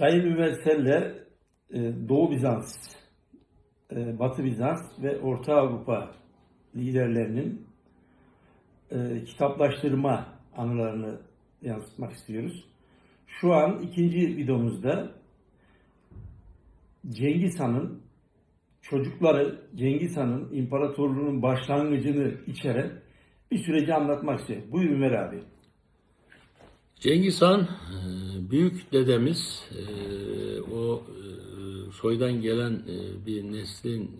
Sayın Ümersel'le e, Doğu Bizans, e, Batı Bizans ve Orta Avrupa liderlerinin e, kitaplaştırma anılarını yansıtmak istiyoruz. Şu an ikinci videomuzda Cengiz Han'ın çocukları Cengiz Han'ın imparatorluğunun başlangıcını içeren bir süreci anlatmak istiyor. Buyur Ömer abi. Cengiz Han, büyük dedemiz, e, o e, soydan gelen e, bir neslin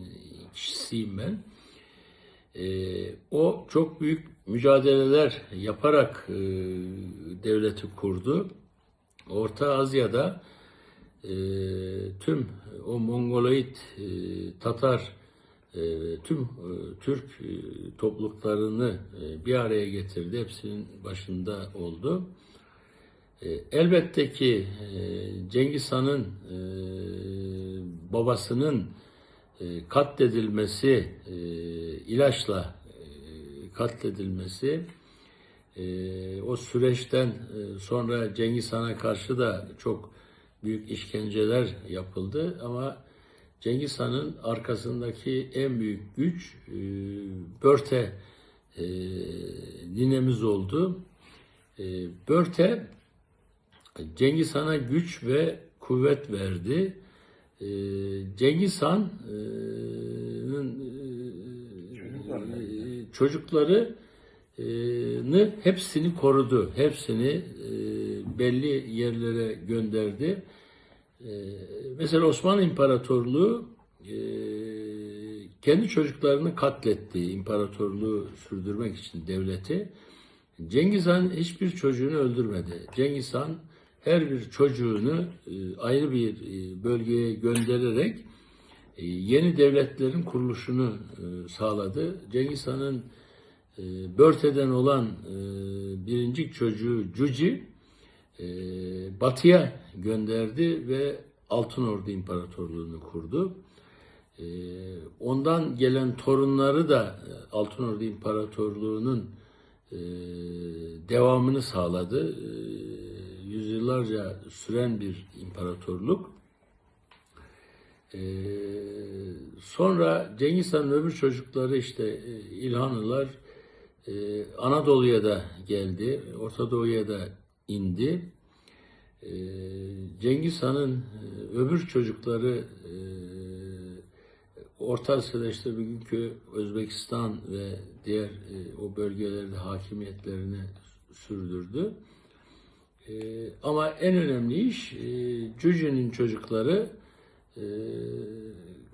kişisiyim ben. O çok büyük mücadeleler yaparak devleti kurdu. Orta Asya'da tüm o Mongoloid, Tatar, tüm Türk e, topluluklarını bir araya getirdi. Hepsinin başında oldu. E, Elbette ki e, Cengiz Han'ın e, babasının katledilmesi, ilaçla katledilmesi, o süreçten sonra Cengiz Han'a karşı da çok büyük işkenceler yapıldı ama Cengiz Han'ın arkasındaki en büyük güç Börte ninemiz oldu. Börte Cengiz Han'a güç ve kuvvet verdi. Ee, Cengiz Han'ın e, çocuklarını hepsini korudu. Hepsini e, belli yerlere gönderdi. E, Mesela Osmanlı İmparatorluğu e, kendi çocuklarını katletti imparatorluğu sürdürmek için devleti. Cengiz Han hiçbir çocuğunu öldürmedi. Cengiz Han her bir çocuğunu e, ayrı bir e, bölgeye göndererek e, yeni devletlerin kuruluşunu sağladı. Cengiz Han'ın Börte'den olan birinci çocuğu Cuci e, batıya gönderdi ve Altınordu İmparatorluğunu kurdu. Ondan gelen torunları da e, Altınordu İmparatorluğu'nun devamını sağladı. Yüzyıllarca süren bir imparatorluk. E, sonra Cengiz Han'ın öbür çocukları işte e, İlhanlılar e, Anadolu'ya da geldi, Orta Doğu'ya da indi. E, Cengiz Han'ın e, öbür çocukları e, Orta Asya'da işte bugünkü Özbekistan ve diğer e, o bölgelerde hakimiyetlerini sürdürdü. E, ama en önemli iş e, Cüce'nin çocukları e,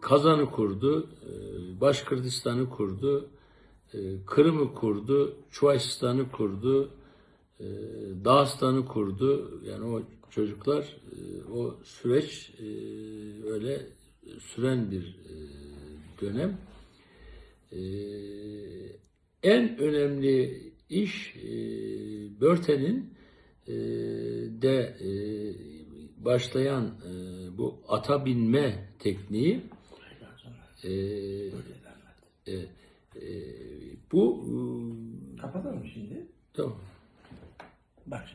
Kazan'ı kurdu, e, Başkırdistan'ı kurdu, e, Kırım'ı kurdu, Çuvaşistan'ı kurdu, e, kurdu. Yani o çocuklar e, o süreç e, öyle süren bir dönem. En önemli iş e, Börte'nin de e, başlayan e, bu ata binme tekniği e, bu Kapatalım şimdi. tamam.